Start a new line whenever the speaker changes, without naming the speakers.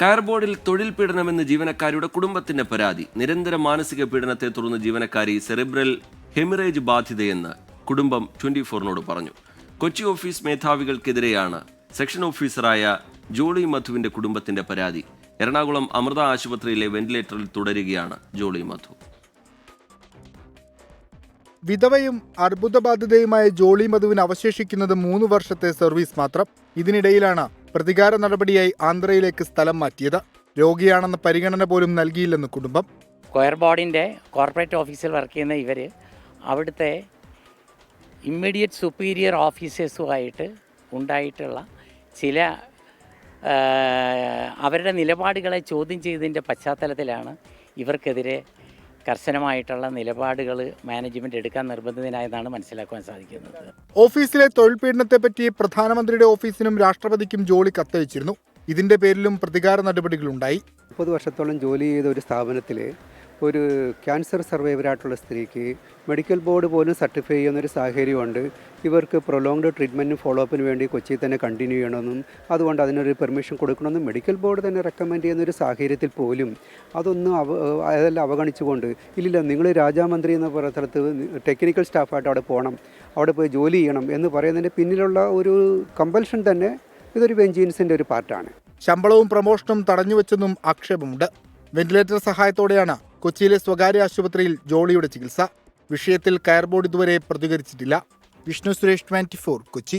കയർ ബോർഡിൽ തൊഴിൽ പീഡനമെന്ന് ജീവനക്കാരിയുടെ കുടുംബത്തിന്റെ പരാതി. നിരന്തര മാനസിക പീഡനത്തെ തുടർന്ന് ജീവനക്കാരി സെറിബ്രൽ ഹെമിറേജ് ബാധിതയെന്ന് കുടുംബം ട്വന്റി ഫോറിനോട് പറഞ്ഞു. കൊച്ചി ഓഫീസ് മേധാവികൾക്കെതിരെയാണ് സെക്ഷൻ ഓഫീസറായ ജോളി മധുവിന്റെ കുടുംബത്തിന്റെ പരാതി. എറണാകുളം അമൃത ആശുപത്രിയിലെ വെന്റിലേറ്ററിൽ തുടരുകയാണ് ജോളി മധു.
വിധവയും അർബുദബാധിതയുമായ ജോളി മധുവിന് അവശേഷിക്കുന്നത് മൂന്ന് വർഷത്തെ സർവീസ് മാത്രം. ഇതിനിടയിലാണ് പ്രതികാര നടപടിയായി ആന്ധ്രയിലേക്ക് സ്ഥലം മാറ്റിയത്. രോഗിയാണെന്ന പരിഗണന പോലും നൽകിയില്ലെന്ന് കുടുംബം.
കൊയർ ബോർഡിന്റെ കോർപ്പറേറ്റ് ഓഫീസിൽ വർക്ക് ചെയ്യുന്ന ഇവർ അവിടുത്തെ ഇമ്മീഡിയറ്റ് സുപ്പീരിയർ ഓഫീസേഴ്സുമായിട്ട് ഉണ്ടായിട്ടുള്ള ചില അവരുടെ നിലപാടുകളെ ചോദ്യം ചെയ്തതിന്റെ പശ്ചാത്തലത്തിലാണ് ഇവർക്കെതിരെ കർശനമായിട്ടുള്ള നിലപാടുകൾ മാനേജ്മെന്റ് എടുക്കാൻ നിർബന്ധിതനായതാണ് മനസ്സിലാക്കുവാൻ സാധിക്കുന്നത്.
ഓഫീസിലെ തൊഴിൽ പീഡനത്തെപ്പറ്റി പ്രധാനമന്ത്രിയുടെ ഓഫീസിനും രാഷ്ട്രപതിക്കും ജോളി കത്തയച്ചിരുന്നു. ഇതിന്റെ പേരിലും പ്രതികാര നടപടികളുണ്ടായി.
മുപ്പത് വർഷത്തോളം ജോലി ചെയ്ത ഒരു സ്ഥാപനത്തിൽ ഒരു ക്യാൻസർ സർവൈവറായിട്ടുള്ള സ്ത്രീക്ക് മെഡിക്കൽ ബോർഡ് പോലും സർട്ടിഫൈ ചെയ്യുന്നൊരു സാഹചര്യമുണ്ട്. ഇവർക്ക് പ്രൊലോങ്ഡ് ട്രീറ്റ്മെന്റും ഫോളോ അപ്പിന് വേണ്ടി കൊച്ചിയിൽ തന്നെ കണ്ടിന്യൂ ചെയ്യണമെന്നും അതുകൊണ്ട് അതിനൊരു പെർമിഷൻ കൊടുക്കണമെന്നും മെഡിക്കൽ ബോർഡ് തന്നെ റെക്കമെൻഡ് ചെയ്യുന്ന ഒരു സാഹചര്യത്തിൽ പോലും അതൊന്നും അവ അതെല്ലാം അവഗണിച്ചുകൊണ്ട് ഇല്ലില്ല നിങ്ങൾ രാജാമന്ത്രി എന്ന സ്ഥലത്ത് ടെക്നിക്കൽ സ്റ്റാഫായിട്ട് അവിടെ പോകണം അവിടെ പോയി ജോലി ചെയ്യണം എന്ന് പറയുന്നതിന്റെ പിന്നിലുള്ള ഒരു കമ്പൽഷൻ തന്നെ ഇതൊരു വെഞ്ചീൻസിന്റെ ഒരു പാർട്ടാണ്.
ശമ്പളവും പ്രമോഷനും തടഞ്ഞുവെച്ചെന്നും ആക്ഷേപമുണ്ട്. വെന്റിലേറ്റർ സഹായത്തോടെയാണ് കൊച്ചിയിലെ സ്വകാര്യ ആശുപത്രിയിൽ ജോളിയുടെ ചികിത്സ. വിഷയത്തിൽ കയർ ബോർഡ് ഇതുവരെ പ്രതികരിച്ചിട്ടില്ല. വിഷ്ണു സുരേഷ് ട്വന്റി കൊച്ചി.